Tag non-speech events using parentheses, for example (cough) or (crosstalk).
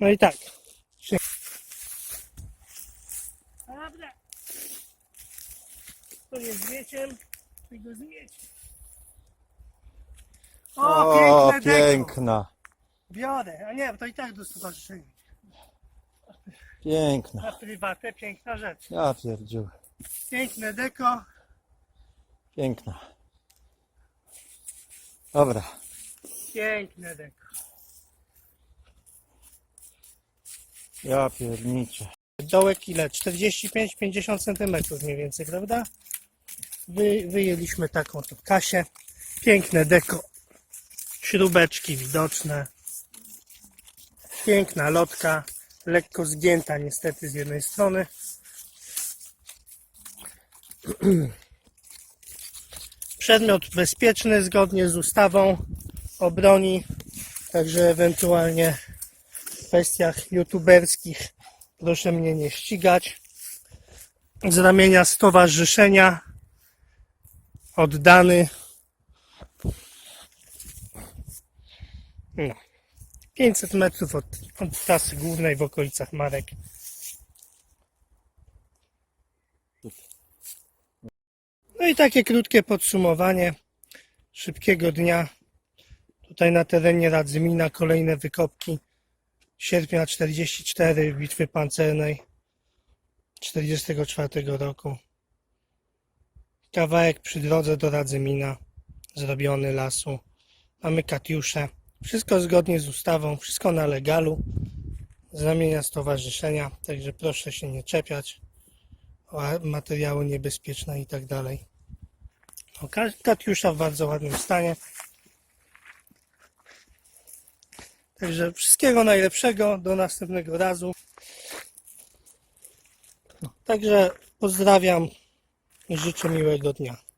No i tak. Prawda. To jest zwieciem, ty go zmieć. O, O, piękne deko. piękna. Biorę, a nie, bo to i tak do stowarzyszenia. Piękna. Na prywatę, piękna rzecz. Ja pierdziu. Piękne deko. Piękna. Dobra. Piękne deko. Ja pierniczę. Dołek ile? 45-50 cm mniej więcej, prawda? Wy, wyjęliśmy taką tu kasię. Piękne deko. Śrubeczki widoczne. Piękna lotka. Lekko zgięta niestety z jednej strony. (clears throat) Przedmiot bezpieczny zgodnie z ustawą o broni. Także ewentualnie kwestiach youtuberskich proszę mnie nie ścigać. Z ramienia stowarzyszenia oddany. No. 500 metrów od, od trasy głównej w okolicach Marek. No i takie krótkie podsumowanie szybkiego dnia. Tutaj na terenie Radzymina kolejne wykopki sierpnia 44 bitwy pancernej 44 roku. Kawałek przy drodze do Radzymina zrobiony lasu. Mamy Katiusze. Wszystko zgodnie z ustawą, wszystko na legalu z ramienia stowarzyszenia, także proszę się nie czepiać materiały niebezpieczne i tak dalej. O, Ka- Katiusza w bardzo ładnym stanie. Także wszystkiego najlepszego, do następnego razu. Także pozdrawiam i życzę miłego dnia.